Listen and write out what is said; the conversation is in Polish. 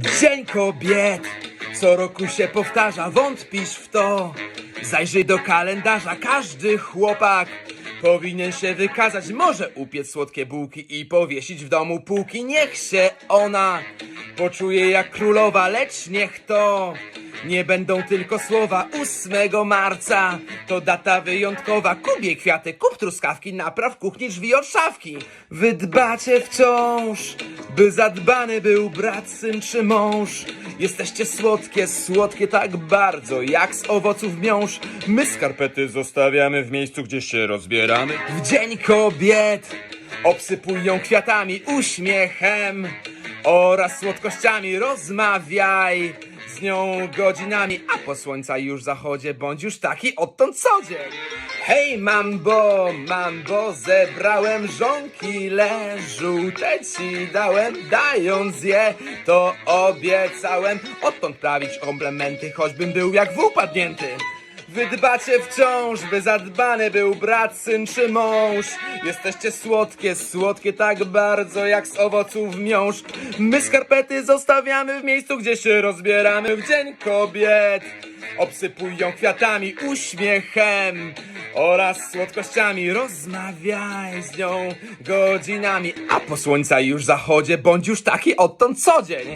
Dzień kobiet co roku się powtarza, wątpisz w to. Zajrzyj do kalendarza, każdy chłopak powinien się wykazać. Może upiec słodkie bułki i powiesić w domu półki. Niech się ona poczuje jak królowa, lecz niech to nie będą tylko słowa. 8 marca to data wyjątkowa. Kup jej kwiaty, kup truskawki, napraw kuchni drzwi od szafki. Wy dbacie wciąż, by zadbany był brat, syn czy mąż. Jesteście słodkie, słodkie tak bardzo, jak z owoców miąższ. My skarpety zostawiamy w miejscu, gdzie się rozbieramy. W dzień kobiet obsypuj ją kwiatami, uśmiechem oraz słodkościami. Rozmawiaj z nią godzinami, a po słońca już zachodzie bądź już taki odtąd co dzień. Hej mambo, mambo, zebrałem żonkile, żółte ci dałem, dając je, to obiecałem odtąd prawić komplementy, choćbym był jak wół padnięty. Wy dbacie wciąż, by zadbany był brat, syn czy mąż. Jesteście słodkie, słodkie tak bardzo jak z owoców miąższ. My skarpety zostawiamy w miejscu, gdzie się rozbieramy w dzień kobiet. Obsypuj ją kwiatami, uśmiechem oraz słodkościami. Rozmawiaj z nią godzinami, a po słońca już zachodzie bądź już taki odtąd co dzień.